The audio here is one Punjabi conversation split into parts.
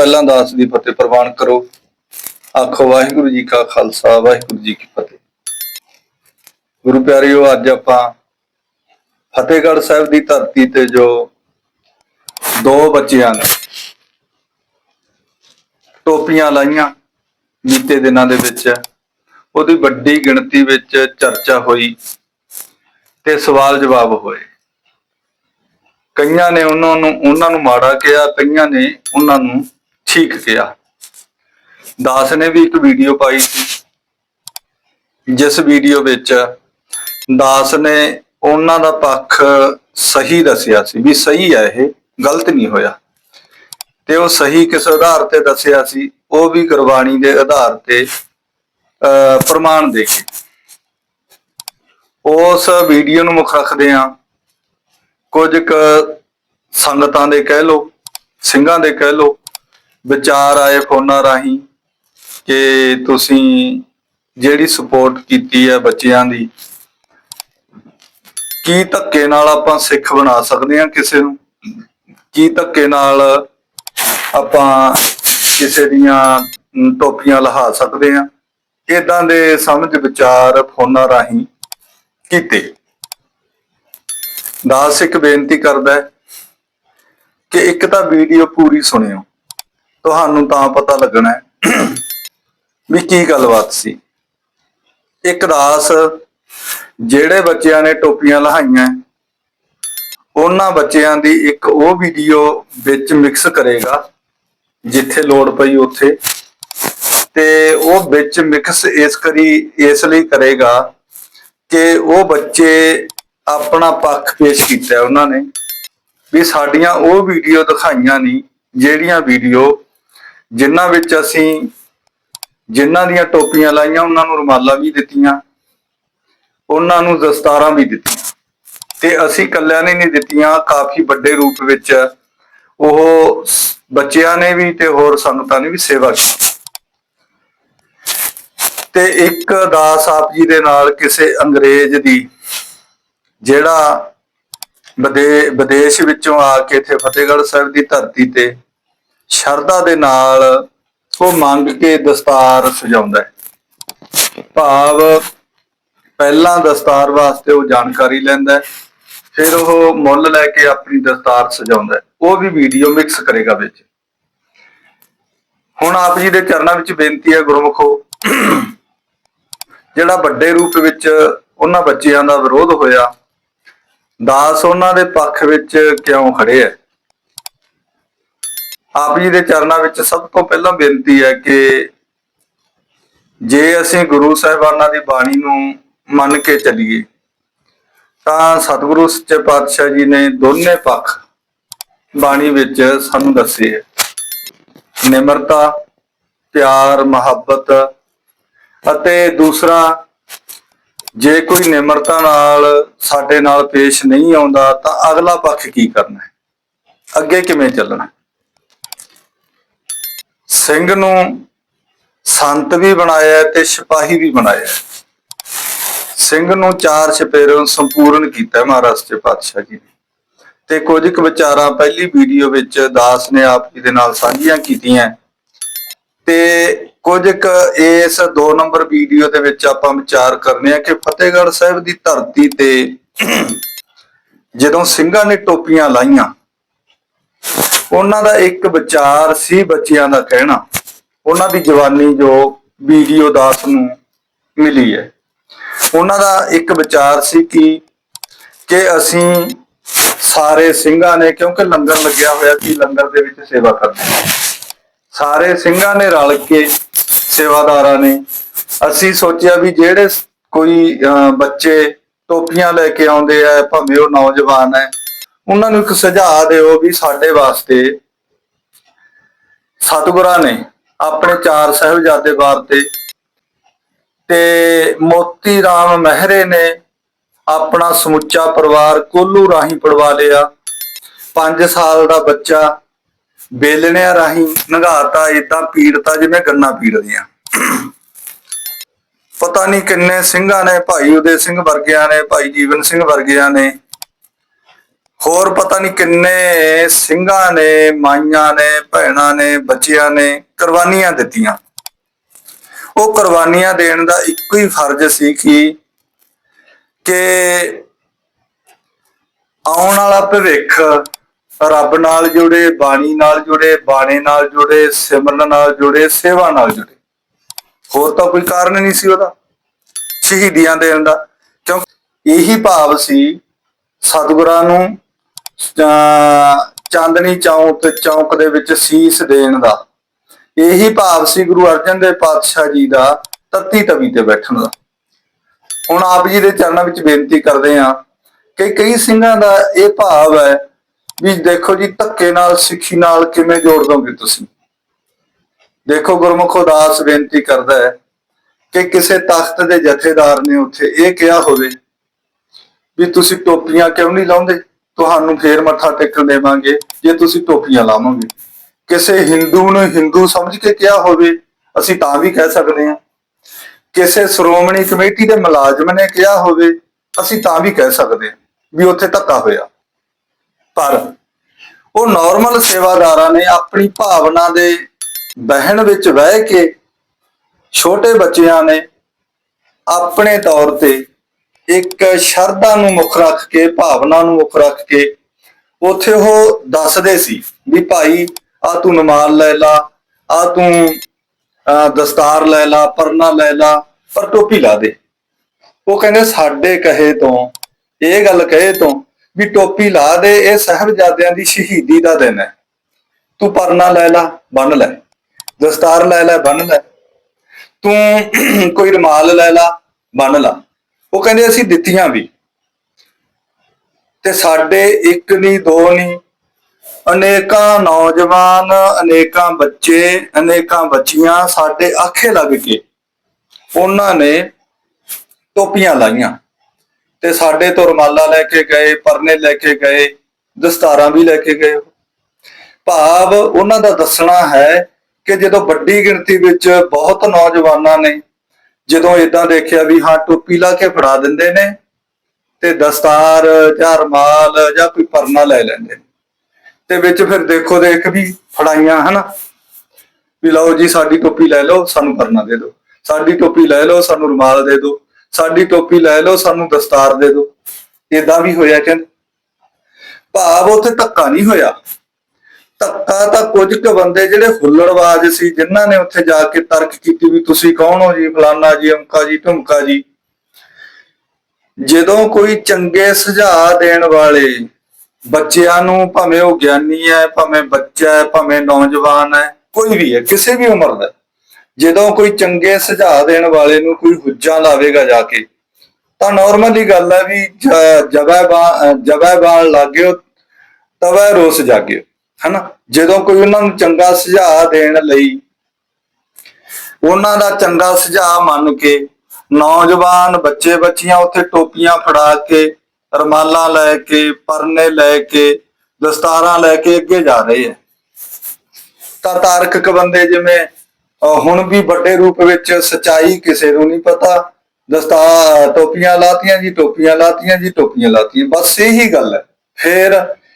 ਪਹਿਲਾਂ ਦਾਸ ਦੀ ਫਤਿਹ ਪ੍ਰਵਾਨ ਕਰੋ। ਆਖੋ, ਵਾਹਿਗੁਰੂ ਜੀ ਕਾ ਖਾਲਸਾ, ਵਾਹਿਗੁਰੂ ਜੀ ਕੀ ਫਤਿਹ। ਗੁਰੂ ਪਿਆਰਿਓ, ਅੱਜ ਆਪਾਂ ਫਤਿਹਗੜ੍ਹ ਸਾਹਿਬ ਦੀ ਧਰਤੀ ਤੇ ਜੋ ਦੋ ਬੱਚਿਆਂ ਨੇ, ਟੋਪੀਆਂ ਲਾਈਆਂ ਬੀਤੇ ਦਿਨਾਂ ਦੇ ਵਿੱਚ, ਉਹਦੀ ਵੱਡੀ ਗਿਣਤੀ ਵਿੱਚ ਚਰਚਾ ਹੋਈ ਤੇ ਸਵਾਲ ਜਵਾਬ ਹੋਏ। ਕਈਆਂ ਨੇ ਉਹਨਾਂ ਨੂੰ ਉਹਨਾਂ ਨੂੰ ਮਾੜਾ ਕਿਹਾ, ਕਈਆਂ ਨੇ ਉਹਨਾਂ ਨੂੰ ਠੀਕ ਕਿਹਾ। ਦਾਸ ਨੇ ਵੀ ਇੱਕ ਵੀਡੀਓ ਪਾਈ ਸੀ ਜਿਸ ਵੀਡੀਓ ਵਿੱਚ ਦਾਸ ਨੇ ਉਹਨਾਂ ਦਾ ਪੱਖ ਸਹੀ ਦੱਸਿਆ ਸੀ ਵੀ ਸਹੀ ਹੈ ਇਹ ਗਲਤ ਨਹੀਂ ਹੋਇਆ। ਤੇ ਉਹ ਸਹੀ ਕਿਸ ਆਧਾਰ ਤੇ ਦੱਸਿਆ ਸੀ ਉਹ ਵੀ ਗੁਰਬਾਣੀ ਦੇ ਆਧਾਰ ਤੇ ਅਹ, ਪ੍ਰਮਾਣ ਦੇ ਕੇ। ਉਸ ਵੀਡੀਓ ਨੂੰ ਮੁੱਖ ਰੱਖਦੇ ਆ ਕੁਝ ਕੁ ਸੰਗਤਾਂ ਦੇ ਕਹਿ ਲੋ ਸਿੰਘਾਂ ਦੇ ਕਹਿ ਲੋ ਵਿਚਾਰ ਆਏ ਫੋਨਾਂ ਰਾਹੀਂ ਕਿ ਤੁਸੀਂ ਜਿਹੜੀ ਸਪੋਰਟ ਕੀਤੀ ਹੈ ਬੱਚਿਆਂ ਦੀ, ਕੀ ਧੱਕੇ ਨਾਲ ਆਪਾਂ ਸਿੱਖ ਬਣਾ ਸਕਦੇ ਹਾਂ ਕਿਸੇ ਨੂੰ? ਕੀ ਧੱਕੇ ਨਾਲ ਆਪਾਂ ਕਿਸੇ ਦੀਆਂ ਟੋਪੀਆਂ ਲਹਾ ਸਕਦੇ ਹਾਂ? ਇਦਾਂ ਦੇ ਸਮਝ ਵਿਚਾਰ ਫੋਨਾਂ ਰਾਹੀਂ ਕੀਤੇ। ਦਾਸ ਇੱਕ ਬੇਨਤੀ ਕਰਦਾ ਹੈ ਕਿ ਇੱਕ ਤਾਂ ਵੀਡੀਓ ਪੂਰੀ ਸੁਣਿਓ। ਤੁਹਾਨੂੰ ਤਾਂ ਪਤਾ ਲੱਗਣਾ ਹੈ ਵੀ ਕੀ ਗੱਲਬਾਤ ਸੀ। ਇੱਕ ਰਾਸ ਜਿਹੜੇ ਬੱਚਿਆਂ ਨੇ ਟੋਪੀਆਂ ਲਹਾਈਆਂ, ਉਹਨਾਂ ਬੱਚਿਆਂ ਦੀ ਇੱਕ ਉਹ ਵੀਡੀਓ ਵਿੱਚ ਮਿਕਸ ਕਰੇਗਾ, ਜਿੱਥੇ ਲੋੜ ਪਈ ਉੱਥੇ। ਤੇ ਉਹ ਵਿੱਚ ਮਿਕਸ ਇਸ ਕਰੀ, ਇਸ ਲਈ ਕਰੇਗਾ ਕਿ ਉਹ ਬੱਚੇ ਆਪਣਾ ਪੱਖ ਪੇਸ਼ ਕੀਤਾ ਉਹਨਾਂ ਨੇ, ਵੀ ਸਾਡੀਆਂ ਉਹ ਵੀਡੀਓ ਦਿਖਾਈਆਂ ਨਹੀਂ, ਜਿਹੜੀਆਂ ਵੀਡੀਓ ਜਿਨ੍ਹਾਂ ਵਿੱਚ ਅਸੀਂ ਜਿਨ੍ਹਾਂ ਦੀਆਂ ਟੋਪੀਆਂ ਲਾਈਆਂ, ਉਹਨਾਂ ਨੂੰ ਰੁਮਾਲਾਂ ਵੀ ਦਿੱਤੀਆਂ, ਉਹਨਾਂ ਨੂੰ ਦਸਤਾਰਾਂ ਵੀ ਦਿੱਤੀਆਂ। ਤੇ ਅਸੀਂ ਕੱਲਿਆਂ ਨੇ ਨਹੀਂ ਦਿੱਤੀਆਂ, ਕਾਫੀ ਵੱਡੇ ਰੂਪ ਵਿੱਚ ਉਹ ਬੱਚਿਆਂ ਨੇ ਵੀ ਤੇ ਹੋਰ ਸੰਗਤਾਂ ਨੇ ਵੀ ਸੇਵਾ ਕੀਤੀ। ਤੇ ਇੱਕ ਦਾਸ ਆਪ ਜੀ ਦੇ ਨਾਲ ਕਿਸੇ ਅੰਗਰੇਜ਼ ਦੀ, ਜਿਹੜਾ ਵਿਦੇ- ਵਿਦੇਸ਼ ਵਿੱਚੋਂ ਆ ਕੇ ਇੱਥੇ ਫਤਿਹਗੜ੍ਹ ਸਾਹਿਬ ਦੀ ਧਰਤੀ ਤੇ ਸ਼ਰਧਾ ਦੇ ਨਾਲ ਉਹ ਮੰਗ ਕੇ ਦਸਤਾਰ ਸਜਾਉਂਦਾ ਹੈ। ਭਾਵ ਪਹਿਲਾਂ ਦਸਤਾਰ ਵਾਸਤੇ ਉਹ ਜਾਣਕਾਰੀ ਲੈਂਦਾ ਹੈ, ਫਿਰ ਉਹ ਮੁੱਲ ਲੈ ਕੇ ਆਪਣੀ ਦਸਤਾਰ ਸਜਾਉਂਦਾ ਹੈ। ਉਹ ਵੀ ਵੀਡੀਓ ਮਿਕਸ ਕਰੇਗਾ ਵਿੱਚ। ਹੁਣ ਆਪ ਜੀ ਦੇ ਚਰਨਾਂ ਵਿੱਚ ਬੇਨਤੀ ਹੈ ਗੁਰਮੁਖੋ, ਜਿਹੜਾ ਵੱਡੇ ਰੂਪ ਵਿੱਚ ਉਹਨਾਂ ਬੱਚਿਆਂ ਦਾ ਵਿਰੋਧ ਹੋਇਆ, ਦਾਸ ਉਹਨਾਂ ਦੇ ਪੱਖ ਵਿੱਚ ਕਿਉਂ ਖੜੇ ਹੈ? ਆਪ ਜੀ ਦੇ ਚਰਨਾਂ ਵਿੱਚ ਸਭ ਤੋਂ ਪਹਿਲਾਂ ਬੇਨਤੀ ਹੈ ਕਿ ਜੇ ਅਸੀਂ ਗੁਰੂ ਸਾਹਿਬਾਨਾਂ ਦੀ ਬਾਣੀ ਨੂੰ ਮੰਨ ਕੇ ਚੱਲੀਏ, ਤਾਂ ਸਤਿਗੁਰੂ ਸੱਚੇ ਪਾਤਸ਼ਾਹ ਜੀ ਨੇ ਦੋਨੇ ਪੱਖ ਬਾਣੀ ਵਿੱਚ ਸਾਨੂੰ ਦੱਸੇ ਹੈ। ਨਿਮਰਤਾ, ਪਿਆਰ, ਮੁਹੱਬਤ ਅਤੇ ਦੂਸਰਾ, ਜੇ ਕੋਈ ਨਿਮਰਤਾ ਨਾਲ ਸਾਡੇ ਨਾਲ ਪੇਸ਼ ਨਹੀਂ ਆਉਂਦਾ, ਤਾਂ ਅਗਲਾ ਪੱਖ ਕੀ ਕਰਨਾ ਹੈ? ਅੱਗੇ ਕਿਵੇਂ ਚੱਲਣਾ ਸਿੰਘ ਨੂੰ ਸੰਤ ਵੀ ਬਣਾਇਆ ਤੇ ਸਿਪਾਹੀ ਵੀ ਬਣਾਇਆ ਸਿੰਘ ਨੂੰ ਚਾਰ ਛਪੇਰੋਂ ਸੰਪੂਰਨ ਕੀਤਾ ਹੈ ਮਹਾਰਾਜ ਪਾਤਸ਼ਾਹ ਜੀ ਨੇ। ਤੇ ਕੁਝ ਕੁ ਵਿਚਾਰਾਂ ਪਹਿਲੀ ਵੀਡੀਓ ਵਿੱਚ ਦਾਸ ਨੇ ਆਪ ਜੀ ਦੇ ਨਾਲ ਸਾਂਝੀਆਂ ਕੀਤੀਆਂ ਤੇ ਕੁਝ ਕੁ ਇਸ 2 ਨੰਬਰ ਵੀਡੀਓ ਦੇ ਵਿੱਚ ਆਪਾਂ ਵਿਚਾਰ ਕਰਨੇ ਆ ਕਿ ਫਤਿਹਗੜ੍ਹ ਸਾਹਿਬ ਦੀ ਧਰਤੀ ਤੇ ਜਦੋਂ ਸਿੰਘਾਂ ਨੇ ਟੋਪੀਆਂ ਲਾਈਆਂ ਉਹਨਾਂ ਦਾ ਇੱਕ ਵਿਚਾਰ ਸੀ ਬੱਚਿਆਂ ਦਾ ਕਹਿਣਾ ਉਹਨਾਂ ਦੀ ਜਵਾਨੀ ਜੋ ਵੀਡੀਓ ਦਾਸ ਨੂੰ ਮਿਲੀ ਹੈ ਉਹਨਾਂ ਦਾ ਇੱਕ ਵਿਚਾਰ ਸੀ ਕਿ ਕਿ ਅਸੀਂ ਸਾਰੇ ਸਿੰਘਾਂ ਨੇ ਕਿਉਂਕਿ ਲੰਗਰ ਲੱਗਿਆ ਹੋਇਆ ਸੀ ਲੰਗਰ ਦੇ ਵਿੱਚ ਸੇਵਾ ਕਰਦੇ ਹਾਂ। ਸਾਰੇ ਸਿੰਘਾਂ ਨੇ ਰਲ ਕੇ ਸੇਵਾਦਾਰਾਂ ਨੇ ਅਸੀਂ ਸੋਚਿਆ ਵੀ ਜਿਹੜੇ ਕੋਈ ਅਹ, ਬੱਚੇ ਟੋਪੀਆਂ ਲੈ ਕੇ ਆਉਂਦੇ ਆ ਭਾਵੇਂ ਉਹ ਨੌਜਵਾਨ ਹੈ ਉਹਨਾਂ ਨੂੰ ਇੱਕ ਸੁਝਾਅ ਦਿਓ ਵੀ ਸਾਡੇ ਵਾਸਤੇ ਸਤਿਗੁਰਾਂ ਨੇ ਆਪਣੇ ਚਾਰ ਸਾਹਿਬਜ਼ਾਦੇ ਵਾਰਤੇ ਤੇ ਮੋਤੀ ਰਾਮ ਮਹਿਰੇ ਨੇ ਆਪਣਾ ਸਮੁੱਚਾ ਪਰਿਵਾਰ ਕੋਲੂ ਰਾਹੀਂ ਪੜਵਾ ਲਿਆ। 5 ਸਾਲ ਦਾ ਬੱਚਾ, ਬੇਲਣਿਆਂ ਰਾਹੀਂ ਨਗਾਤਾ ਇਦਾਂ ਪੀੜਤਾ ਜਿਵੇਂ ਗੰਨਾ ਪੀੜਦੀਆਂ ਪਤਾ ਨਹੀਂ ਕਿੰਨੇ ਸਿੰਘਾਂ ਨੇ, ਭਾਈ ਉਦੇ ਸਿੰਘ ਵਰਗਿਆਂ ਨੇ, ਭਾਈ ਜੀਵਨ ਸਿੰਘ ਵਰਗਿਆਂ ਨੇ ਹੋਰ ਪਤਾ ਨਹੀਂ ਕਿੰਨੇ ਸਿੰਘਾਂ ਨੇ, ਮਾਈਆਂ ਨੇ, ਭੈਣਾਂ ਨੇ, ਬੱਚਿਆਂ ਨੇ ਕੁਰਬਾਨੀਆਂ ਦਿੱਤੀਆਂ। ਉਹ ਕੁਰਬਾਨੀਆਂ ਦੇਣ ਦਾ ਇੱਕੋ ਹੀ ਫਰਜ਼ ਸੀ ਕਿ ਕਿ ਆਉਣ ਵਾਲਾ ਭਵਿੱਖ ਰੱਬ ਨਾਲ ਜੁੜੇ, ਬਾਣੀ ਨਾਲ ਜੁੜੇ, ਬਾਣੇ ਨਾਲ ਜੁੜੇ, ਸਿਮਰਨ ਨਾਲ ਜੁੜੇ, ਸੇਵਾ ਨਾਲ ਜੁੜੇ। ਹੋਰ ਤਾਂ ਕੋਈ ਕਾਰਨ ਨਹੀਂ ਸੀ ਉਹਦਾ ਸ਼ਹੀਦੀਆਂ ਦੇਣ ਦਾ। ਕਿਉਂਕਿ ਇਹੀ ਭਾਵ ਸੀ ਸਤਿਗੁਰਾਂ ਨੂੰ ਚਾਂਦਨੀ ਚੌਂਕ ਚੌਂਕ ਦੇ ਵਿੱਚ ਸੀਸ ਦੇਣ ਦਾ। ਇਹੀ ਭਾਵ ਸੀ ਗੁਰੂ ਅਰਜਨ ਦੇਵ ਪਾਤਸ਼ਾਹ ਜੀ ਦਾ ਤੱਤੀ ਤਵੀ ਤੇ ਬੈਠਣ ਦਾ। ਹੁਣ ਆਪ ਜੀ ਦੇ ਚਰਨਾਂ ਵਿੱਚ ਬੇਨਤੀ ਕਰਦੇ ਹਾਂ ਕਿ ਕਈ ਸਿੰਘਾਂ ਦਾ ਇਹ ਭਾਵ ਹੈ ਵੀ ਦੇਖੋ ਜੀ, ਧੱਕੇ ਨਾਲ, ਸਿੱਖੀ ਨਾਲ ਕਿਵੇਂ ਜੋੜ ਦੋਗੇ ਤੁਸੀਂ? ਦੇਖੋ, ਗੁਰਮੁਖ ਉਦਾਸ ਬੇਨਤੀ ਕਰਦਾ ਹੈ ਕਿ ਕਿਸੇ ਤਖਤ ਦੇ ਜਥੇਦਾਰ ਨੇ ਉੱਥੇ ਇਹ ਕਿਹਾ ਹੋਵੇ ਵੀ ਤੁਸੀਂ ਟੋਪੀਆਂ ਕਿਉਂ ਨਹੀਂ ਲਾਉਂਦੇ? ਤੁਹਾਨੂੰ ਫੇਰ ਮੱਥਾ ਟੇਕਣ ਦੇਵਾਂਗੇ, ਜੇ ਤੁਸੀਂ ਟੋਪੀਆਂ ਲਾਵੋਗੇ। ਕਿਸੇ ਹਿੰਦੂ ਨੂੰ ਹਿੰਦੂ ਸਮਝ ਕੇ ਕਿਹਾ ਹੋਵੇ, ਅਸੀਂ ਤਾਂ ਵੀ ਕਹਿ ਸਕਦੇ ਹਾਂ। ਕਿਸੇ ਸ਼੍ਰੋਮਣੀ ਕਮੇਟੀ ਦੇ ਮੁਲਾਜ਼ਮ ਨੇ ਕਿਹਾ ਹੋਵੇ, ਅਸੀਂ ਤਾਂ ਵੀ ਕਹਿ ਸਕਦੇ ਹਾਂ ਵੀ ਉੱਥੇ ਧੱਕਾ ਹੋਇਆ। ਪਰ ਉਹ ਨਾਰਮਲ ਸੇਵਾਦਾਰਾਂ ਨੇ ਆਪਣੀ ਭਾਵਨਾ ਦੇ ਬਹਿਣ ਵਿੱਚ ਬਹਿ ਕੇ ਛੋਟੇ ਬੱਚਿਆਂ ਨੇ ਆਪਣੇ ਤੌਰ ਤੇ ਇੱਕ ਸ਼ਰਧਾ ਨੂੰ ਮੁੱਖ ਰੱਖ ਕੇ, ਭਾਵਨਾ ਨੂੰ ਮੁੱਖ ਰੱਖ ਕੇ ਉੱਥੇ ਉਹ ਦੱਸਦੇ ਸੀ ਵੀ ਭਾਈ ਆ ਤੂੰ ਨਮਾਜ਼ ਲੈ ਲਾ ਆ ਤੂੰ ਦਸਤਾਰ ਲੈ ਲਾ, ਪਰਨਾ ਲੈ ਲਾ, ਪਰ ਟੋਪੀ ਲਾ ਦੇ। ਉਹ ਕਹਿੰਦੇ, ਸਾਡੇ ਕਹੇ ਤੋਂ, ਇਹ ਗੱਲ ਕਹੇ ਤੋਂ ਵੀ ਟੋਪੀ ਲਾ ਦੇ, ਇਹ ਸਾਹਿਬਜ਼ਾਦਿਆਂ ਦੀ ਸ਼ਹੀਦੀ ਦਾ ਦਿਨ ਹੈ। ਤੂੰ ਪਰਨਾ ਲੈ ਲਾ, ਬੰਨ ਲੈ। ਦਸਤਾਰ ਲੈ ਲੈ, ਬੰਨ ਲੈ। ਤੂੰ ਕੋਈ ਰਮਾਲ ਲੈ ਲਾ, ਬੰਨ ਲਾ। ਉਹ ਕਹਿੰਦੇ ਅਸੀਂ ਦਿੱਤੀਆਂ ਵੀ। ਤੇ ਸਾਡੇ ਇੱਕ ਨਹੀਂ ਦੋ ਨਹੀਂ ਅਨੇਕਾਂ ਨੌਜਵਾਨ, ਅਨੇਕਾਂ ਬੱਚੇ, ਅਨੇਕਾਂ ਬੱਚੀਆਂ ਸਾਡੇ ਆਖੇ ਲੱਗ ਕੇ ਉਹਨਾਂ ਨੇ ਟੋਪੀਆਂ ਲਾਈਆਂ। ਤੇ ਸਾਡੇ ਤੋਂ ਰਮਾਲਾ ਲੈ ਕੇ ਗਏ, ਪਰਨੇ ਲੈ ਕੇ ਗਏ, ਦਸਤਾਰਾਂ ਵੀ ਲੈ ਕੇ ਗਏ। ਭਾਵ ਉਹਨਾਂ ਦਾ ਦੱਸਣਾ ਹੈ ਕਿ ਜਦੋਂ ਵੱਡੀ ਗਿਣਤੀ ਵਿੱਚ ਬਹੁਤ ਨੌਜਵਾਨਾਂ ਨੇ ਜਦੋਂ ਇਦਾਂ ਦੇਖਿਆ ਵੀ ਹਾਂ ਟੋਪੀ ਲਾ ਕੇ ਫੜਾ ਦਿੰਦੇ ਨੇ ਤੇ ਦਸਤਾਰ ਜਾਂ ਰਮਾਲ ਜਾਂ ਕੋਈ ਪਰਨਾ ਲੈ ਲੈਂਦੇ ਨੇ। ਤੇ ਵਿੱਚ ਫਿਰ ਦੇਖੋ ਦੇਖ ਵੀ ਫੜਾਈਆਂ, ਹਨਾ? ਵੀ ਲਓ ਜੀ, ਸਾਡੀ ਟੋਪੀ ਲੈ ਲਓ, ਸਾਨੂੰ ਪਰਨਾ ਦੇ ਦਿਓ। ਸਾਡੀ ਟੋਪੀ ਲੈ ਲਓ, ਸਾਨੂੰ ਰੁਮਾਲ ਦੇ ਦਿਓ। ਸਾਡੀ ਟੋਪੀ ਲੈ ਲਓ, ਸਾਨੂੰ ਦਸਤਾਰ ਦੇ ਦਿਓ। ਇਦਾਂ ਵੀ ਹੋਇਆ ਕਹਿੰਦੇ। ਭਾਵ ਉੱਥੇ ਧੱਕਾ ਨਹੀਂ ਹੋਇਆ। ਧੱਕਾ ਤਾਂ ਕੁਝ ਕੁ ਬੰਦੇ ਜਿਹੜੇ ਹੁੱਲੜਬਾਜ਼ ਸੀ, ਜਿਨ੍ਹਾਂ ਨੇ ਉੱਥੇ ਜਾ ਕੇ ਤਰਕ ਕੀਤੀ ਵੀ ਤੁਸੀਂ ਕੌਣ ਹੋ ਜੀ, ਫਲਾਨਾ ਜੀ, ਅਮਕਾ ਜੀ ਢੁਮਕਾ ਜੀ? ਜਦੋਂ ਕੋਈ ਚੰਗੇ ਸੁਝਾਅ ਦੇਣ ਵਾਲੇ ਬੱਚਿਆਂ ਨੂੰ ਭਾਵੇਂ ਉਹ ਗਿਆਨੀ ਹੈ, ਭਾਵੇਂ ਬੱਚਾ ਹੈ, ਭਾਵੇਂ ਨੌਜਵਾਨ ਹੈ, ਕੋਈ ਵੀ ਹੈ, ਕਿਸੇ ਵੀ ਉਮਰ ਦਾ, ਜਦੋਂ ਕੋਈ ਚੰਗੇ ਸੁਝਾਅ ਦੇਣ ਵਾਲੇ ਨੂੰ ਕੋਈ ਹੁੱਜਾਂ ਲਾਵੇਗਾ ਜਾ ਕੇ, ਤਾਂ ਨਾਰਮਲੀ ਗੱਲ ਹੈ ਵੀ ਜਬੈ ਜਬੈ ਬਾਣ ਲੱਗਿਓ, ਤਵੈ ਰੋਸ ਜਾਗਿਓ। ਹਨਾ? ਜਦੋਂ ਕੋਈ ਉਹਨਾਂ ਨੂੰ ਚੰਗਾ ਸੁਝਾਅ ਦੇਣ ਲਈ ਉਹਨਾਂ ਦਾ ਚੰਗਾ ਸੁਝਾਅ ਮੰਨ ਕੇ ਨੌਜਵਾਨ ਬੱਚੇ ਬੱਚੀਆਂ ਉੱਥੇ ਟੋਪੀਆਂ ਫੜਾ ਕੇ, ਰਮਾਲਾਂ ਲੈ ਕੇ, ਪਰਨੇ ਲੈ ਕੇ, ਦਸਤਾਰਾਂ ਲੈ ਕੇ ਅੱਗੇ ਜਾ ਰਹੇ ਹੈ ਤਾਂ ਤਾਰਕਿਕ ਬੰਦੇ ਜਿਵੇਂ ਹੁਣ ਵੀ ਵੱਡੇ ਰੂਪ ਵਿੱਚ ਸਚਾਈ ਕਿਸੇ ਨੂੰ ਨਹੀਂ ਪਤਾ। ਦਸਤਾ ਟੋਪੀਆਂ ਲਾਤੀਆਂ ਜੀ, ਟੋਪੀਆਂ ਲਾਤੀਆਂ ਜੀ, ਟੋਪੀਆਂ ਲਾਤੀਆਂ। ਬਸ ਇਹੀ ਗੱਲ ਹੈ। ਫੇਰ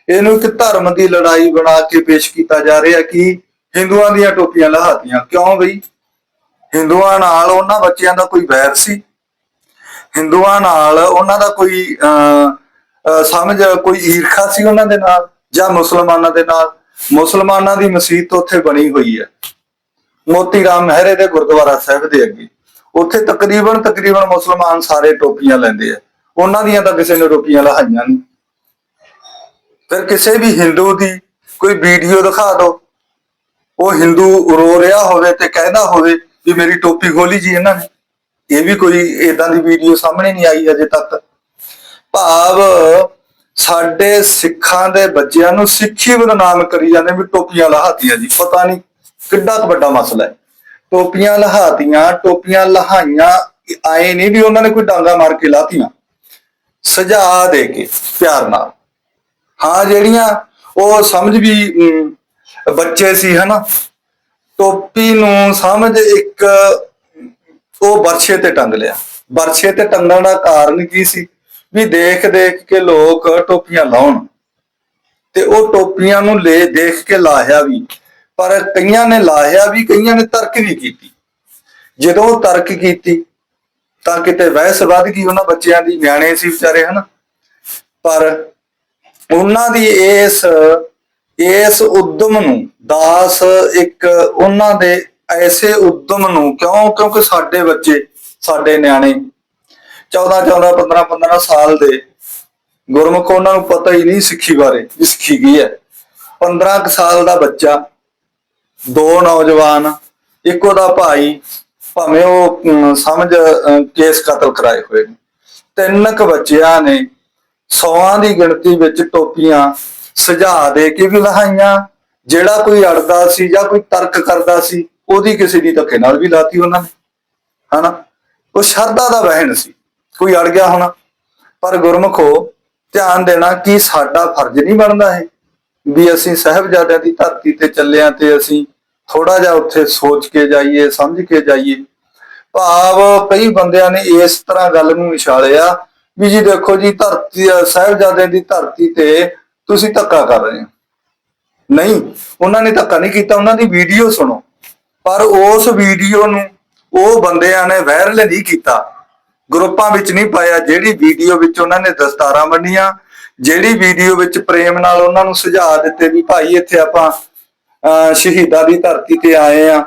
ਇਹਨੂੰ ਇੱਕ ਧਰਮ ਦੀ ਲੜਾਈ ਬਣਾ ਕੇ ਪੇਸ਼ ਕੀਤਾ ਜਾ ਰਿਹਾ ਕਿ ਹਿੰਦੂਆਂ ਦੀਆਂ ਟੋਪੀਆਂ ਲਹਾਤੀਆਂ। ਕਿਉਂ ਬਈ? ਹਿੰਦੂਆਂ ਨਾਲ ਉਹਨਾਂ ਬੱਚਿਆਂ ਦਾ ਕੋਈ ਵੈਰ ਸੀ? ਹਿੰਦੂਆਂ ਨਾਲ ਉਹਨਾਂ ਦਾ ਕੋਈ ਅਹ, ਸਮਝ ਕੋਈ ਈਰਖਾ ਸੀ ਉਹਨਾਂ ਦੇ ਨਾਲ ਜਾਂ ਮੁਸਲਮਾਨਾਂ ਦੇ ਨਾਲ? ਮੁਸਲਮਾਨਾਂ ਦੀ ਮਸਜਿਦ ਉੱਥੇ ਬਣੀ ਹੋਈ ਹੈ। ਮੋਤੀ ਰਾਮ ਮਹਿਰੇ ਦੇ ਗੁਰਦੁਆਰਾ ਸਾਹਿਬ ਦੇ ਅੱਗੇ। ਉੱਥੇ ਤਕਰੀਬਨ ਤਕਰੀਬਨ ਮੁਸਲਮਾਨ ਸਾਰੇ ਟੋਪੀਆਂ ਲੈਂਦੇ ਆ। ਉਹਨਾਂ ਦੀਆਂ ਤਾਂ ਕਿਸੇ ਨੇ ਟੋਪੀਆਂ ਲਹਾਈਆਂ ਨਹੀਂ। ਫਿਰ ਕਿਸੇ ਵੀ ਹਿੰਦੂ ਦੀ ਕੋਈ ਵੀਡੀਓ ਦਿਖਾ ਦਿਓ। ਉਹ ਹਿੰਦੂ ਰੋ ਰਿਹਾ ਹੋਵੇ ਤੇ ਕਹਿੰਦਾ ਹੋਵੇ ਵੀ ਮੇਰੀ ਟੋਪੀ ਖੋਲੀ ਜੀ ਇਹਨਾਂ ਨੇ। ਇਹ ਵੀ ਕੋਈ ਇਦਾਂ ਦੀ ਵੀਡੀਓ ਸਾਹਮਣੇ ਨਹੀਂ ਆਈ ਅਜੇ ਤੱਕ। ਭਾਵ ਸਾਡੇ ਸਿੱਖਾਂ ਦੇ ਬੱਚਿਆਂ ਨੂੰ ਸਿੱਖੀ ਬਦਨਾਮ ਕਰੀ ਜਾਂਦੇ ਵੀ ਟੋਪੀਆਂ ਲਹਾਤੀਆਂ ਜੀ, ਪਤਾ ਨਹੀਂ ਕਿੱਡਾ ਕੁ ਵੱਡਾ ਮਸਲਾ ਹੈ। ਟੋਪੀਆਂ ਲਹਾਤੀਆਂ, ਟੋਪੀਆਂ ਲਹਾਈਆਂ, ਆਏ ਨਹੀਂ ਵੀ ਉਹਨਾਂ ਨੇ ਕੋਈ ਡਾਂਗਾ ਮਾਰ ਕੇ ਲਾਤੀਆਂ। ਸਜਾ ਦੇ ਕੇ, ਪਿਆਰ ਨਾਲ। ਹਾਂ, ਜਿਹੜੀਆਂ ਉਹ ਸਮਝ ਵੀ ਬੱਚੇ ਸੀ, ਹਨਾ? ਟੋਪੀ ਨੂੰ ਸਮਝ ਇੱਕ ਉਹ ਵਰਸ਼ੇ ਤੇ ਟੰਗ ਲਿਆ। ਵਰਸ਼ੇ ਤੇ ਟੰਗਣ ਦਾ ਕਾਰਨ ਕੀ ਸੀ? ਵੀ ਦੇਖ ਦੇਖ ਕੇ ਲੋਕ ਟੋਪੀਆਂ ਲਾਉਣ। ਤੇ ਉਹ ਟੋਪੀਆਂ ਨੂੰ ਲੈ, ਦੇਖ ਕੇ ਲਾਹਿਆ ਵੀ। ਪਰ ਕਈਆਂ ਨੇ ਲਾਹਿਆ ਵੀ, ਕਈਆਂ ਨੇ ਤਰਕ ਵੀ ਕੀਤੀ। ਜਦੋਂ ਤਰਕ ਕੀਤੀ, ਤਾਂ ਕਿਤੇ ਵਹਿਸ ਵੱਧ ਗਈ ਉਹਨਾਂ ਬੱਚਿਆਂ ਦੀ, ਨਿਆਣੇ ਸੀ ਵਿਚਾਰੇ, ਹਨ? ਪਰ ਉਹਨਾਂ ਦੀ ਇਸ ਇਸ ਉਦਮ ਨੂੰ, ਦਾਸ ਇੱਕ ਉਹਨਾਂ ਦੇ ਐਸੇ ਉਦਮ ਨੂੰ ਕਿਉਂ, ਕਿਉਂਕਿ ਸਾਡੇ ਬੱਚੇ, ਸਾਡੇ ਨਿਆਣੇ 14 14 15 15 ਸਾਲ ਦੇ ਗੁਰਮੁਖ ਉਹਨਾਂ ਨੂੰ ਪਤਾ ਹੀ ਨਹੀਂ ਸਿੱਖੀ ਬਾਰੇ ਵੀ ਸਿੱਖੀ ਕੀ ਹੈ। 15 ਕੁ ਸਾਲ ਦਾ ਬੱਚਾ, ਦੋ ਨੌਜਵਾਨ, ਇੱਕੋ ਦਾ ਭਾਈ, ਭਾਵੇਂ ਉਹ ਸਮਝ ਕੇਸ ਕਤਲ ਕਰਾਏ ਹੋਏ ਨੇ। ਤਿੰਨ ਕੁ ਬੱਚਿਆਂ ਨੇ ਸੌਆਂ ਦੀ ਗਿਣਤੀ ਵਿੱਚ ਟੋਪੀਆਂ ਸੁਝਾ ਦੇ ਕੇ ਵੀ ਲਹਾਈਆਂ ਜਿਹੜਾ ਕੋਈ ਅੜਦਾ ਸੀ ਜਾਂ ਕੋਈ ਤਰਕ ਕਰਦਾ ਸੀ, ਉਹਦੀ ਕਿਸੇ ਦੀ ਧੱਕੇ ਨਾਲ ਵੀ ਲਾਤੀ ਉਹਨਾਂ ਨੇ। ਹਨਾ? ਉਹ ਸ਼ਰਧਾ ਦਾ ਵਹਿਣ ਸੀ। ਕੋਈ ਅੜ ਗਿਆ ਹੋਣਾ। ਪਰ ਗੁਰਮਖੋ, ਧਿਆਨ ਦੇਣਾ ਕਿ ਸਾਡਾ ਫਰਜ਼ ਨਹੀਂ ਬਣਦਾ ਇਹ। ਵੀ ਅਸੀਂ ਸਹਿਬਜ਼ਾਦਿਆਂ ਦੀ ਧਰਤੀ ਤੇ ਚੱਲਿਆਂ ਤੇ ਅਸੀਂ ਥੋੜਾ ਜਿਹਾ ਉੱਥੇ ਸੋਚ ਕੇ ਜਾਈਏ, ਸਮਝ ਕੇ ਜਾਈਏ। ਭਾਵ ਕਈ ਬੰਦਿਆਂ ਨੇ ਇਸ ਤਰ੍ਹਾਂ ਗੱਲ ਨੂੰ ਇਸ਼ਾਰਿਆ ਵੀ ਜੀ ਦੇਖੋ ਜੀ, ਧਰਤੀ, ਸਹਿਬਜ਼ਾਦਿਆਂ ਦੀ ਧਰਤੀ ਤੇ ਤੁਸੀਂ ਧੱਕਾ ਕਰ ਰਹੇ ਹੋ। ਨਹੀਂ, ਉਹਨਾਂ ਨੇ ਧੱਕਾ ਨਹੀਂ ਕੀਤਾ, ਉਹਨਾਂ ਦੀ ਵੀਡੀਓ ਸੁਣੋ। ਪਰ ਉਸ ਵੀਡੀਓ ਨੂੰ ਉਹ ਬੰਦਿਆਂ ਨੇ ਵਾਇਰਲ ਨਹੀਂ ਕੀਤਾ। ਗਰੁੱਪਾਂ ਵਿੱਚ ਨਹੀਂ ਪਾਇਆ, ਜਿਹੜੀ ਵੀਡੀਓ ਵਿੱਚ ਉਹਨਾਂ ਨੇ ਦਸਤਾਰਾਂ ਬੰਨੀਆਂ, ਜਿਹੜੀ ਵੀਡੀਓ ਵਿੱਚ ਪ੍ਰੇਮ ਨਾਲ ਉਹਨਾਂ ਨੂੰ ਸੁਝਾਅ ਦਿੱਤੇ ਵੀ ਭਾਈ ਇੱਥੇ ਆਪਾਂ, ਅਹ, ਸ਼ਹੀਦਾਂ ਦੀ ਧਰਤੀ ਤੇ ਆਏ ਆ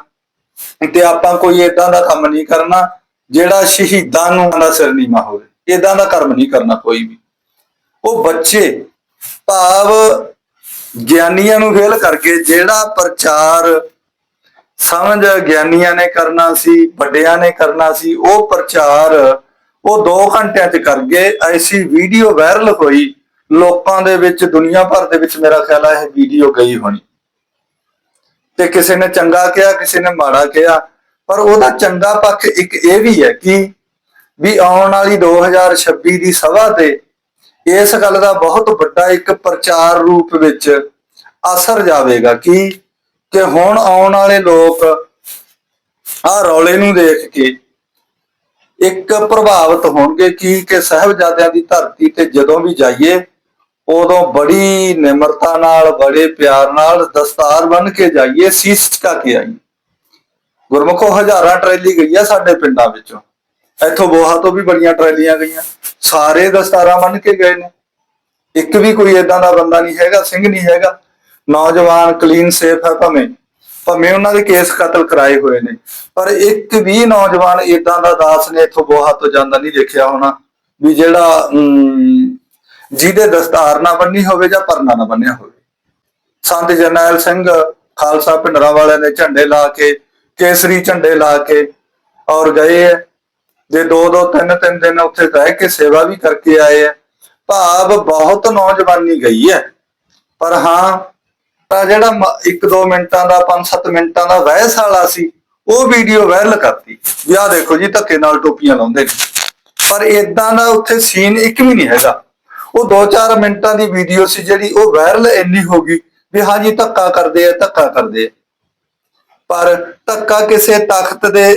ਤੇ ਆਪਾਂ ਕੋਈ ਏਦਾਂ ਦਾ ਕੰਮ ਨਹੀਂ ਕਰਨਾ, ਜਿਹੜਾ ਸ਼ਹੀਦਾਂ ਨੂੰ ਦਾ ਸਿਰ ਨੀਵਾ ਹੋਵੇ। ਏਦਾਂ ਦਾ ਕਰਮ ਨਹੀਂ ਕਰਨਾ ਕੋਈ ਵੀ। ਉਹ ਬੱਚੇ ਭਾਵ ਗਿਆਨੀਆਂ ਨੂੰ ਫੇਲ ਕਰਕੇ ਜਿਹੜਾ ਪ੍ਰਚਾਰ ਸਮਝ ਗਿਆਨੀਆਂ ਨੇ ਕਰਨਾ ਸੀ, ਵੱਡਿਆਂ ਨੇ ਕਰਨਾ ਸੀ, ਉਹ ਪ੍ਰਚਾਰ ਉਹ 2 ਘੰਟਿਆਂ ਚ ਕਰ ਗਏ। ਐਸੀ ਵੀਡੀਓ ਵਾਇਰਲ ਹੋਈ। ਲੋਕਾਂ ਦੇ ਵਿੱਚ, ਦੁਨੀਆ ਭਰ ਦੇ ਵਿੱਚ ਮੇਰਾ ਖਿਆਲ ਹੈ ਇਹ ਵੀਡੀਓ ਗਈ ਹੋਣੀ। ਤੇ ਕਿਸੇ ਨੇ ਚੰਗਾ ਕਿਹਾ, ਕਿਸੇ ਨੇ ਮਾੜਾ ਕਿਹਾ। ਪਰ ਉਹਦਾ ਚੰਗਾ ਪੱਖ ਇੱਕ ਇਹ ਵੀ ਹੈ ਕਿ ਵੀ ਆਉਣ ਵਾਲੀ 2026 ਦੀ ਸਭਾ ਤੇ ਇਸ ਗੱਲ ਦਾ ਬਹੁਤ ਵੱਡਾ ਇੱਕ ਪ੍ਰਚਾਰ ਰੂਪ ਵਿੱਚ ਅਸਰ ਜਾਵੇਗਾ। ਕਿ? ਕਿ ਹੁਣ ਆਉਣ ਵਾਲੇ ਲੋਕ ਆ ਰੌਲੇ ਨੂੰ ਦੇਖ ਕੇ ਇੱਕ ਪ੍ਰਭਾਵਿਤ ਹੋਣਗੇ ਕਿ ਕਿ ਸਹਿਬਜ਼ਾਦਿਆਂ ਦੀ ਧਰਤੀ ਤੇ ਜਦੋਂ ਵੀ ਜਾਈਏ, ਉਦੋਂ ਬੜੀ ਨਿਮਰਤਾ ਨਾਲ, ਬੜੇ ਪਿਆਰ ਨਾਲ ਦਸਤਾਰ ਬਨ ਕੇ ਜਾਈਏ, ਸੀਸ ਝੁਕਾ ਕੇ ਆਈਏ। ਗੁਰਮੁਖੋ ਹਜ਼ਾਰਾਂ ਟਰੈਲੀ ਗਈ ਆ ਸਾਡੇ ਪਿੰਡਾਂ ਵਿੱਚੋਂ। ਇੱਥੋਂ ਬੋਹਾ ਤੋਂ ਵੀ ਬੜੀਆਂ ਟਰੈਲੀਆਂ ਗਈਆਂ। ਸਾਰੇ ਦਸਤਾਰਾਂ ਬਨ ਕੇ ਗਏ ਨੇ। ਇੱਕ ਵੀ ਕੋਈ ਏਦਾਂ ਦਾ ਬੰਦਾ ਨਹੀਂ ਹੈਗਾ ਸਿੰਘ ਨਹੀਂ ਹੈਗਾ। ਨੌਜਵਾਨ ਕਲੀਨ ਸੇਫ ਹੈ ਭਾਵੇਂ। ਭਾਵੇਂ ਉਹਨਾਂ ਦੇ ਕੇਸ ਕਤਲ ਕਰਾਏ ਹੋਏ ਨੇ। ਪਰ ਇੱਕ ਵੀ ਨੌਜਵਾਨ ਏਦਾਂ ਦਾ ਦਾਸ ਨੇ ਇੱਥੋਂ ਬੋਹਾ ਤੋਂ ਜਾਂਦਾ ਨਹੀਂ ਦੇਖਿਆ ਹੋਣਾ। ਵੀ ਜਿਹੜਾ ਅਮ, ਜਿਹਦੇ ਦਸਤਾਰ ਨਾ ਬੰਨੀ ਹੋਵੇ ਜਾਂ ਪਰਨਾ ਨਾ ਬੰਨਿਆ ਹੋਵੇ। ਸੰਤ ਜਰਨੈਲ ਸਿੰਘ ਖਾਲਸਾ ਪਿੰਡਰਾਂ ਵਾਲਿਆਂ ਨੇ ਝੰਡੇ ਲਾ ਕੇ ਕੇਸਰੀ ਝੰਡੇ ਲਾ ਕੇ ਔਰ ਗਏ ਹੈ। ਦੇ ਦੋ ਦੋ, ਤਿੰਨ ਤਿੰਨ ਦਿਨ ਉੱਥੇ ਰਹਿ ਕੇ ਸੇਵਾ ਵੀ ਕਰਕੇ ਆਏ ਹੈ ਭਾਵ ਬਹੁਤ ਨੌਜਵਾਨੀ ਗਈ ਹੈ। ਪਰ ਹਾਂ, ਤਾਂ ਜਿਹੜਾ 1-2 ਮਿੰਟਾਂ ਦਾ 5-7 ਮਿੰਟਾਂ ਦਾ ਵਹਿਸ ਵਾਲਾ ਸੀ, ਉਹ ਵੀਡੀਓ ਵਾਇਰਲ ਕਰਤੀ। ਵੀ ਆਹ ਦੇਖੋ ਜੀ, ਧੱਕੇ ਨਾਲ ਟੋਪੀਆਂ ਲਾਉਂਦੇ ਨੇ। ਪਰ ਇਦਾਂ ਦਾ ਉੱਥੇ ਸੀਨ ਇੱਕ ਵੀ ਨਹੀਂ ਹੈਗਾ। ਉਹ 2-4 ਮਿੰਟਾਂ ਦੀ ਵੀਡੀਓ ਸੀ ਜਿਹੜੀ ਉਹ ਵਾਇਰਲ ਇੰਨੀ ਹੋ ਗਈ ਵੀ ਹਾਂ ਜੀ, ਧੱਕਾ ਕਰਦੇ ਆ, ਧੱਕਾ ਕਰਦੇ ਆ। ਪਰ ਧੱਕਾ ਕਿਸੇ ਤਖਤ ਦੇ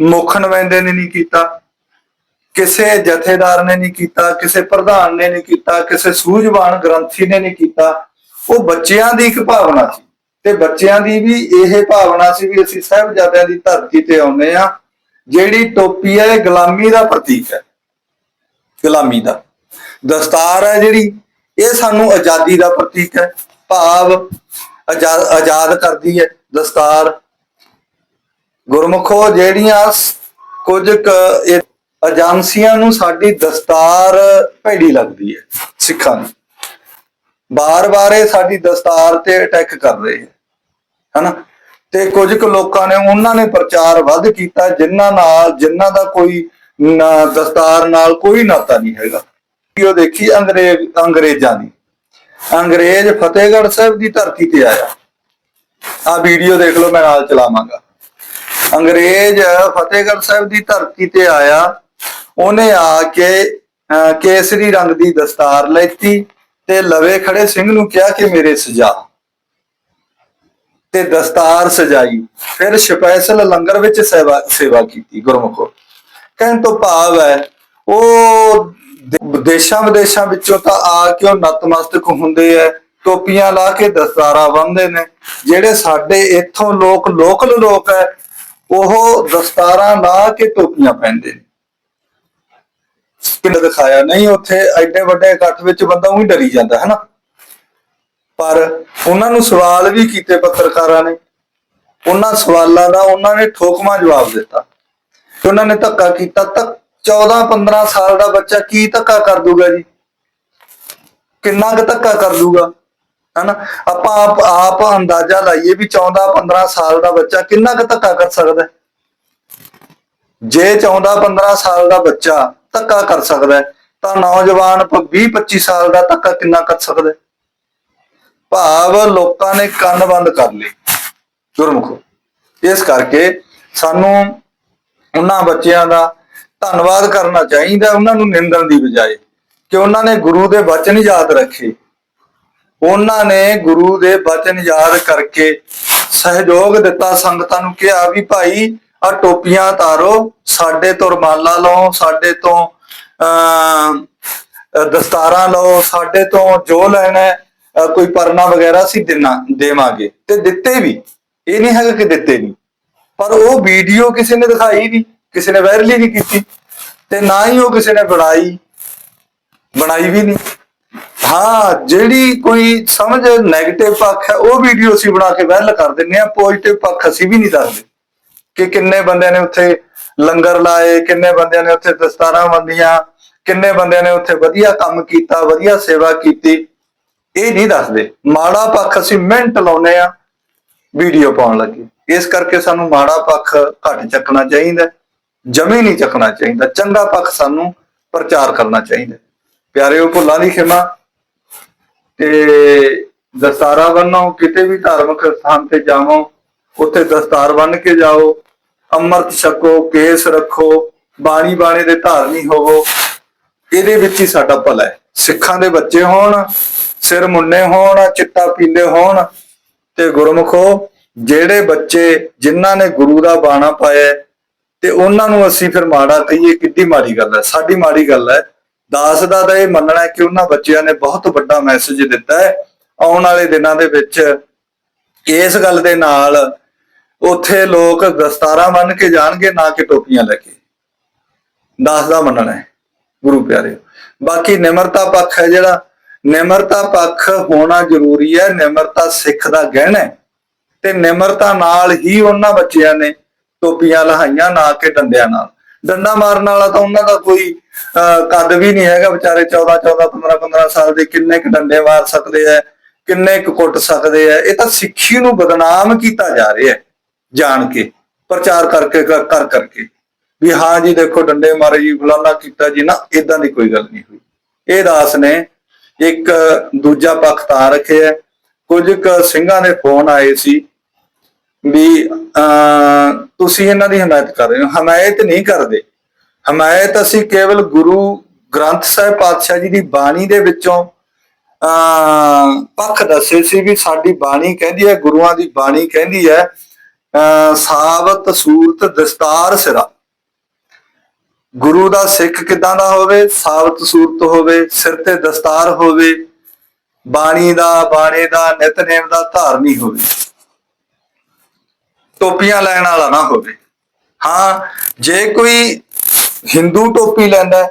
ਮੁੱਖ ਨੁਮਾਇੰਦੇ ਨੇ ਨਹੀਂ ਕੀਤਾ, ਕਿਸੇ ਜਥੇਦਾਰ ਨੇ ਨਹੀਂ ਕੀਤਾ, ਕਿਸੇ ਪ੍ਰਧਾਨ ਨੇ ਨਹੀਂ ਕੀਤਾ, ਕਿਸੇ ਸੂਝਵਾਨ ਗ੍ਰੰਥੀ ਨੇ ਨਹੀਂ ਕੀਤਾ, ਉਹ ਬੱਚਿਆਂ ਦੀ ਇੱਕ ਭਾਵਨਾ ਸੀ ਤੇ ਬੱਚਿਆਂ ਦੀ ਵੀ ਇਹ ਭਾਵਨਾ ਸੀ ਵੀ ਅਸੀਂ ਸਾਹਿਬਜ਼ਾਦਿਆਂ ਦੀ ਧਰਤੀ ਤੇ ਆਉਂਦੇ ਆ ਜਿਹੜੀ ਟੋਪੀ ਹੈ ਇਹ ਗੁਲਾਮੀ ਦਾ ਪ੍ਰਤੀਕ ਹੈ। ਗੁਲਾਮੀ ਦਾ। ਦਸਤਾਰ ਹੈ ਜਿਹੜੀ, ਇਹ ਸਾਨੂੰ ਆਜ਼ਾਦੀ ਦਾ ਪ੍ਰਤੀਕ ਹੈ। ਭਾਵ ਆਜ਼ਾਦ ਆਜ਼ਾਦ ਕਰਦੀ ਹੈ ਦਸਤਾਰ। ਗੁਰਮੁਖੋ ਜਿਹੜੀਆਂ ਕੁਝ ਕੁ ਏਜੰਸੀਆਂ ਨੂੰ ਸਾਡੀ ਦਸਤਾਰ ਭੈੜੀ ਲੱਗਦੀ ਹੈ ਸਿੱਖਾਂ ਨੂੰ ਬਾਰ-ਬਾਰ ਇਹ ਸਾਡੀ ਦਸਤਾਰ ਤੇ ਅਟੈਕ ਕਰ ਰਹੇ ਹੈ, ਹਨਾ? ਤੇ ਕੁਝ ਕੁ ਲੋਕਾਂ ਨੇ, ਉਹਨਾਂ ਨੇ ਪ੍ਰਚਾਰ ਵੱਧ ਕੀਤਾ, ਜਿਨ੍ਹਾਂ ਨਾਲ, ਜਿਨ੍ਹਾਂ ਦਾ ਕੋਈ ਦਸਤਾਰ ਨਾਲ ਕੋਈ ਨਾਤਾ ਨਹੀਂ ਹੈਗਾ। ਕਿ ਉਹ ਦੇਖੀ ਅੰਗਰੇਜ਼ ਅੰਗਰੇਜ਼ਾਂ ਦੀ। ਅੰਗਰੇਜ਼ ਫਤਿਹਗੜ੍ਹ ਸਾਹਿਬ ਦੀ ਧਰਤੀ ਤੇ ਆਇਆ। ਆ ਵੀਡੀਓ ਦੇਖ ਲਓ, ਮੈਂ ਨਾਲ ਚਲਾਵਾਂਗਾ। ਅੰਗਰੇਜ਼ ਫਤਿਹਗੜ੍ਹ ਸਾਹਿਬ ਦੀ ਧਰਤੀ ਤੇ ਆਇਆ। ਉਹਨੇ ਆ ਕੇ ਕੇਸਰੀ ਰੰਗ ਦੀ ਦਸਤਾਰ ਲੈਤੀ ਤੇ ਲਵੇ ਖੜੇ ਸਿੰਘ ਨੂੰ ਕਿਹਾ ਕਿ ਮੇਰੇ ਸਜਾ। ਤੇ ਦਸਤਾਰ ਸਜਾਈ। ਫਿਰ ਸਪੈਸ਼ਲ ਲੰਗਰ ਵਿੱਚ ਸੇਵਾ ਸੇਵਾ ਕੀਤੀ ਗੁਰਮੁਖੋ। ਕਹਿਣ ਤੋਂ ਭਾਵ ਹੈ, ਉਹ ਦੇ- ਦੇਸ਼ਾਂ ਵਿਦੇਸ਼ਾਂ ਵਿੱਚੋਂ ਤਾਂ ਆ ਕੇ ਉਹ ਨਤਮਸਤਕ ਹੁੰਦੇ ਐ, ਟੋਪੀਆਂ ਲਾ ਕੇ ਦਸਤਾਰਾ ਬੰਨਦੇ ਨੇ। ਜਿਹੜੇ ਸਾਡੇ ਇੱਥੋਂ ਲੋਕ ਲੋਕਲ ਲੋਕ ਹੈ ਉਹ ਦਸਤਾਰਾਂ ਲਾ ਕੇ ਟੋਪੀਆਂ ਪਹਿਨਦੇ ਨੇ। ਪਿੰਡ ਦਿਖਾਇਆ, ਨਹੀਂ, ਉੱਥੇ ਐਡੇ ਵੱਡੇ ਇਕੱਠ ਵਿੱਚ ਬੰਦਾ ਉਹੀ ਡਰੀ ਜਾਂਦਾ ਹੈ ਨਾ ਪਰ ਉਹਨਾਂ ਨੂੰ ਸਵਾਲ ਵੀ ਕੀਤੇ ਪੱਤਰਕਾਰਾਂ ਨੇ। ਉਹਨਾਂ ਸਵਾਲਾਂ ਦਾ ਉਹਨਾਂ ਨੇ ਠੋਕਮਾ ਜਵਾਬ ਦਿੱਤਾ। ਉਹਨਾਂ ਨੇ ਧੱਕਾ ਕੀਤਾ, ਤਾਂ 14 15 ਸਾਲ ਦਾ ਬੱਚਾ ਕੀ ਧੱਕਾ ਕਰ ਦੂਗਾ ਜੀ? ਕਿੰਨਾ ਕੁ ਧੱਕਾ ਕਰ ਦੂਗਾ? ਹਨਾ? ਆਪਾਂ ਆਪ ਆਪ ਅੰਦਾਜ਼ਾ ਲਾਈਏ ਵੀ 14 15 ਸਾਲ ਦਾ ਬੱਚਾ ਕਿੰਨਾ ਕੁ ਧੱਕਾ ਕਰ ਸਕਦਾ ਜੇ 14 15 ਸਾਲ ਦਾ ਬੱਚਾ ਧੱਕਾ ਕਰ ਸਕਦਾ ਤਾਂ ਨੌਜਵਾਨ 20 25 ਸਾਲ ਦਾ ਧੱਕਾ ਕਿੰਨਾ ਕਰ ਸਕਦਾ ਭਾਵ ਲੋਕਾਂ ਨੇ ਕੰਨ ਬੰਦ ਕਰ ਲਏ। ਗੁਰਮੁਖੋ ਇਸ ਕਰਕੇ ਸਾਨੂੰ ਉਹਨਾਂ ਬੱਚਿਆਂ ਦਾ ਧੰਨਵਾਦ ਕਰਨਾ ਚਾਹੀਦਾ, ਉਹਨਾਂ ਨੂੰ ਨਿੰਦਣ ਦੀ ਬਜਾਏ ਕਿ ਉਹਨਾਂ ਨੇ ਗੁਰੂ ਦੇ ਬਚਨ ਯਾਦ ਰੱਖੇ। ਉਹਨਾਂ ਨੇ ਗੁਰੂ ਦੇ ਬਚਨ ਯਾਦ ਕਰਕੇ ਸਹਿਯੋਗ ਦਿੱਤਾ, ਸੰਗਤਾਂ ਨੂੰ ਕਿਹਾ ਵੀ ਭਾਈ ਆ ਟੋਪੀਆਂ ਉਤਾਰੋ, ਸਾਡੇ ਤੋਂ ਰਮਾਲਾ ਲਓ, ਸਾਡੇ ਤੋਂ, ਅਹ, ਦਸਤਾਰਾਂ ਲਓ, ਸਾਡੇ ਤੋਂ ਜੋ ਲੈਣਾ ਕੋਈ ਪਰਨਾ ਵਗੈਰਾ ਸੀ ਦੇਣਾ ਦੇਵਾਂਗੇ। ਤੇ ਦਿੱਤੇ ਵੀ, ਇਹ ਨਹੀਂ ਹੈਗਾ ਕਿ ਦਿੱਤੇ ਨਹੀਂ। ਪਰ ਉਹ ਵੀਡੀਓ ਕਿਸੇ ਨੇ ਦਿਖਾਈ ਨਹੀਂ, ਕਿਸੇ ਨੇ ਵਾਇਰਲ ਹੀ ਨਹੀਂ ਕੀਤੀ, ਤੇ ਨਾ ਹੀ ਉਹ ਕਿਸੇ ਨੇ ਬਣਾਈ ਬਣਾਈ ਵੀ ਨਹੀਂ। ਹਾਂ, ਜਿਹੜੀ ਕੋਈ ਸਮਝ 네ਗੇਟਿਵ ਪੱਖ ਹੈ, ਉਹ ਵੀਡੀਓ ਅਸੀਂ ਬਣਾ ਕੇ ਵਾਇਰਲ ਕਰ ਦਿੰਨੇ ਆ ਪੋਜ਼ਿਟਿਵ ਪੱਖ ਅਸੀਂ ਵੀ ਨਹੀਂ ਦੱਸਦੇ। ਕਿ ਕਿੰਨੇ ਬੰਦਿਆਂ ਨੇ ਉੱਥੇ ਲੰਗਰ ਲਾਏ, ਕਿੰਨੇ ਬੰਦਿਆਂ ਨੇ ਉੱਥੇ ਦਸਤਾਰਾਂ ਬੰਦੀਆਂ ਕਿੰਨੇ ਬੰਦਿਆਂ ਨੇ ਉੱਥੇ ਵਧੀਆ ਕੰਮ ਕੀਤਾ, ਵਧੀਆ ਸੇਵਾ ਕੀਤੀ। ਇਹ ਨਹੀਂ ਦੱਸਦੇ। ਮਾੜਾ ਪੱਖ ਅਸੀਂ ਮਿੰਟ ਲਾਉਨੇ ਆ ਵੀਡੀਓ ਪਾਉਣ ਲੱਗੇ। ਇਸ ਕਰਕੇ ਸਾਨੂੰ ਮਾੜਾ ਪੱਖ ਘੱਟ ਚੱਕਣਾ ਚਾਹੀਦਾ ਹੈ। ਜਮੇ ਨਹੀਂ ਚੱਕਣਾ ਚਾਹੀਦਾ। ਚੰਗਾ ਪੱਖ ਸਾਨੂੰ ਪ੍ਰਚਾਰ ਕਰਨਾ ਚਾਹੀਦਾ ਪਿਆਰੇ ਉਹ ਭੁੱਲਾਂ ਦੀ ਖਿਮਾ। ਤੇ ਦਸਤਾਰਾ ਬੰਨੋ, ਕਿਤੇ ਵੀ ਧਾਰਮਿਕ ਸਥਾਨ ਤੇ ਜਾਵੋ, ਉੱਥੇ ਦਸਤਾਰ ਬੰਨ ਕੇ ਜਾਓ, ਅੰਮ੍ਰਿਤ ਛਕੋ, ਕੇਸ ਰੱਖੋ, ਬਾਣੀ ਬਾਣੇ ਦੇ ਧਾਰਨੀ ਹੋਵੋ, ਇਹਦੇ ਵਿੱਚ ਹੀ ਸਾਡਾ ਭਲਾ ਹੈ। ਸਿੱਖਾਂ ਦੇ ਬੱਚੇ ਹੋਣ, ਸਿਰ ਮੁੰਨੇ ਹੋਣ, ਚਿੱਟਾ ਪੀਂਦੇ ਹੋਣ ਤੇ ਗੁਰਮੁਖੋ, ਜਿਹੜੇ ਬੱਚੇ ਜਿਨ੍ਹਾਂ ਨੇ ਗੁਰੂ ਦਾ ਬਾਣਾ ਪਾਇਆ ਤੇ ਉਹਨਾਂ ਨੂੰ ਅਸੀਂ ਫਿਰ ਮਾੜਾ ਕਹੀਏ, ਕਿੱਡੀ ਮਾੜੀ ਗੱਲ ਹੈ, ਸਾਡੀ ਮਾੜੀ ਗੱਲ ਹੈ ਦਾਸ ਦਾ ਤਾਂ ਇਹ ਮੰਨਣਾ ਹੈ ਕਿ ਉਹਨਾਂ ਬੱਚਿਆਂ ਨੇ ਬਹੁਤ ਵੱਡਾ ਮੈਸੇਜ ਦਿੱਤਾ ਹੈ। ਆਉਣ ਵਾਲੇ ਦਿਨਾਂ ਦੇ ਵਿੱਚ ਇਸ ਗੱਲ ਦੇ ਨਾਲ ਉੱਥੇ ਲੋਕ ਦਸਤਾਰਾਂ ਬੰਨ ਕੇ ਜਾਣਗੇ, ਨਾ ਕਿ ਟੋਪੀਆਂ ਲੈ ਕੇ। ਦਾਸ ਦਾ ਮੰਨਣਾ ਹੈ, ਗੁਰੂ ਪਿਆਰੇ ਬਾਕੀ ਨਿਮਰਤਾ ਪੱਖ ਹੈ ਜਿਹੜਾ, ਨਿਮਰਤਾ ਪੱਖ ਹੋਣਾ ਜ਼ਰੂਰੀ ਹੈ, ਨਿਮਰਤਾ ਸਿੱਖ ਦਾ ਗਹਿਣਾ ਹੈ। ਤੇ ਨਿਮਰਤਾ ਨਾਲ ਹੀ ਉਹਨਾਂ ਬੱਚਿਆਂ ਨੇ ਟੋਪੀਆਂ ਲਹਾਈਆਂ, ਨਾ ਕਿ ਡੰਡਿਆਂ ਨਾਲ। ਡੰਡਾ ਮਾਰਨ ਵਾਲਾ ਤਾਂ ਉਹਨਾਂ ਦਾ ਕੋਈ ਕੱਦ ਵੀ ਨਹੀਂ ਹੈਗਾ ਵਿਚਾਰੇ 14 14 15 15 ਸਾਲ ਦੇ ਕਿੰਨੇ ਕੁ ਡੰਡੇ ਮਾਰ ਸਕਦੇ ਆ ਕਿੰਨੇ ਕੁ ਕੁੱਟ ਸਕਦੇ ਆ ਇਹ ਤਾਂ ਸਿੱਖੀ ਨੂੰ ਬਦਨਾਮ ਕੀਤਾ ਜਾ ਰਿਹਾ ਹੈ ਜਾਣ ਕੇ ਪ੍ਰਚਾਰ ਕਰਕੇ ਕਰ ਕਰਕੇ। ਵੀ ਹਾਂ ਜੀ ਦੇਖੋ ਡੰਡੇ ਮਾਰੇ ਜੀ ਫਲਾਨਾ ਕੀਤਾ ਜੀ ਨਾ ਇਦਾਂ ਦੀ ਕੋਈ ਗੱਲ ਨਹੀਂ ਹੋਈ। ਇਹ ਦਾਸ ਨੇ ਇੱਕ ਦੂਜਾ ਪੱਖ ਤਾਂ ਰੱਖਿਆ ਕੁਝ ਕੁ ਸਿੰਘਾਂ ਦੇ ਫੋਨ ਆਏ ਸੀ ਵੀ ਅਹ, ਤੁਸੀਂ ਇਹਨਾਂ ਦੀ ਹਮਾਇਤ ਕਰ ਰਹੇ ਹੋ ਹਮਾਇਤ ਨਹੀਂ ਕਰਦੇ। ਹਮਾਇਤ ਅਸੀਂ ਕੇਵਲ ਗੁਰੂ ਗ੍ਰੰਥ ਸਾਹਿਬ ਪਾਤਸ਼ਾਹ ਜੀ ਦੀ ਬਾਣੀ ਦੇ ਵਿੱਚੋਂ ਅਹ, ਪੱਖ ਦੱਸੇ ਸੀ ਵੀ ਸਾਡੀ ਬਾਣੀ ਕਹਿੰਦੀ ਹੈ ਗੁਰੂਆਂ ਦੀ ਬਾਣੀ ਕਹਿੰਦੀ ਹੈ ਅਹ, ਸੂਰਤ ਦਸਤਾਰ ਸਿਰਾ। ਗੁਰੂ ਦਾ ਸਿੱਖ ਕਿਦਾਂ ਦਾ ਹੋਵੇ? ਸਾਬਤ ਸੂਰਤ ਹੋਵੇ ਸਿਰ ਤੇ ਦਸਤਾਰ ਹੋਵੇ ਬਾਣੀ ਦਾ ਬਾਣੇ ਦਾ ਨਿਤਨੇਮ ਦਾ ਧਾਰਨੀ ਹੋਵੇ। ਟੋਪੀਆਂ ਲੈਣ ਵਾਲਾ ਨਾ ਹੋਵੇ। ਹਾਂ ਜੇ ਕੋਈ ਹਿੰਦੂ ਟੋਪੀ ਲੈਂਦਾ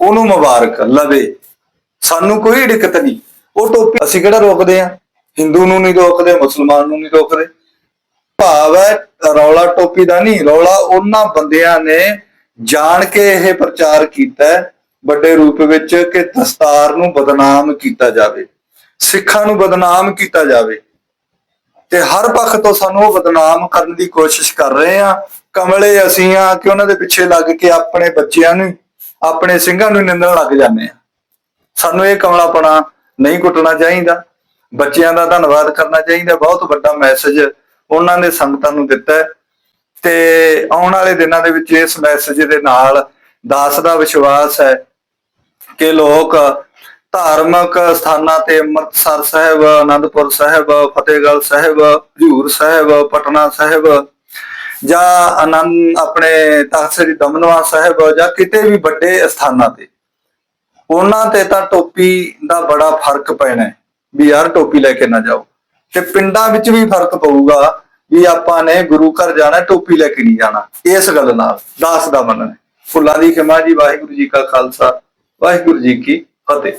ਉਹਨੂੰ ਮੁਬਾਰਕ, ਲਵੇ। ਸਾਨੂੰ ਕੋਈ ਦਿੱਕਤ ਨਹੀਂ। ਉਹ ਟੋਪੀ ਅਸੀਂ ਕਿਹੜਾ ਰੋਕਦੇ ਆ ਹਿੰਦੂ ਨੂੰ ਨਹੀਂ ਰੋਕਦੇ, ਮੁਸਲਮਾਨ ਨੂੰ ਨਹੀਂ ਰੋਕਦੇ। ਭਾਵ ਹੈ, ਰੌਲਾ ਟੋਪੀ ਦਾ ਨਹੀਂ, ਰੌਲਾ ਉਹਨਾਂ ਬੰਦਿਆਂ ਨੇ ਜਾਣ ਕੇ ਇਹ ਪ੍ਰਚਾਰ ਕੀਤਾ ਵੱਡੇ ਰੂਪ ਵਿੱਚ ਕਿ ਦਸਤਾਰ ਨੂੰ ਬਦਨਾਮ ਕੀਤਾ ਜਾਵੇ, ਸਿੱਖਾਂ ਨੂੰ ਬਦਨਾਮ ਕੀਤਾ ਜਾਵੇ। ਤੇ ਹਰ ਪੱਖ ਤੋਂ ਸਾਨੂੰ ਉਹ ਬਦਨਾਮ ਕਰਨ ਦੀ ਕੋਸ਼ਿਸ਼ ਕਰ ਰਹੇ ਆ ਕਮਲੇ ਅਸੀਂ ਆ ਕਿ ਉਹਨਾਂ ਦੇ ਪਿੱਛੇ ਲੱਗ ਕੇ ਆਪਣੇ ਬੱਚਿਆਂ ਨੂੰ, ਆਪਣੇ ਸਿੰਘਾਂ ਨੂੰ ਨਿੰਦਣ ਲੱਗ ਜਾਂਦੇ ਆ ਸਾਨੂੰ ਇਹ ਕਮਲਾਪਣਾ ਨਹੀਂ ਕੁੱਟਣਾ ਚਾਹੀਦਾ। ਬੱਚਿਆਂ ਦਾ ਧੰਨਵਾਦ ਕਰਨਾ ਚਾਹੀਦਾ। ਬਹੁਤ ਵੱਡਾ ਮੈਸੇਜ ਉਹਨਾਂ ਨੇ ਸੰਗਤਾਂ ਨੂੰ ਦਿੱਤਾ ਤੇ ਆਉਣ ਵਾਲੇ ਦਿਨਾਂ ਦੇ ਵਿੱਚ ਇਸ ਮੈਸੇਜ ਦੇ ਨਾਲ ਦਾਸ ਦਾ ਵਿਸ਼ਵਾਸ ਹੈ ਕਿ ਲੋਕ ਧਾਰਮਿਕ ਸਥਾਨਾਂ ਤੇ ਅੰਮ੍ਰਿਤਸਰ ਸਾਹਿਬ ਆਨੰਦਪੁਰ ਸਾਹਿਬ, ਫਤਿਹਗੜ੍ਹ ਸਾਹਿਬ, ਹਜੂਰ ਸਾਹਿਬ, ਪਟਨਾ ਸਾਹਿਬ ਜਾਂ ਆਨੰਦ ਆਪਣੇ ਤਖ਼ਤ ਸ੍ਰੀ ਦਮਨਵਾ ਸਾਹਿਬ ਜਾਂ ਕਿਤੇ ਵੀ ਵੱਡੇ ਸਥਾਨਾਂ ਤੇ, ਉਹਨਾਂ ਤੇ ਤਾਂ ਟੋਪੀ ਦਾ ਬੜਾ ਫ਼ਰਕ ਪੈਣਾ ਵੀ ਯਾਰ ਟੋਪੀ ਲੈ ਕੇ ਨਾ ਜਾਓ। ਤੇ ਪਿੰਡਾਂ ਵਿੱਚ ਵੀ ਫ਼ਰਕ ਪਊਗਾ ਵੀ ਆਪਾਂ ਨੇ ਗੁਰੂ ਘਰ ਜਾਣਾ, ਟੋਪੀ ਲੈ ਕੇ ਨਹੀਂ ਜਾਣਾ। ਇਸ ਗੱਲ ਨਾਲ ਦਾਸ ਦਾ ਮੰਨਣਾ ਫੁੱਲਾਂ ਦੀ ਖਿਮਾ ਜੀ, ਵਾਹਿਗੁਰੂ ਜੀ ਕਾ ਖਾਲਸਾ, ਵਾਹਿਗੁਰੂ ਜੀ ਕੀ ਫਤਿਹ।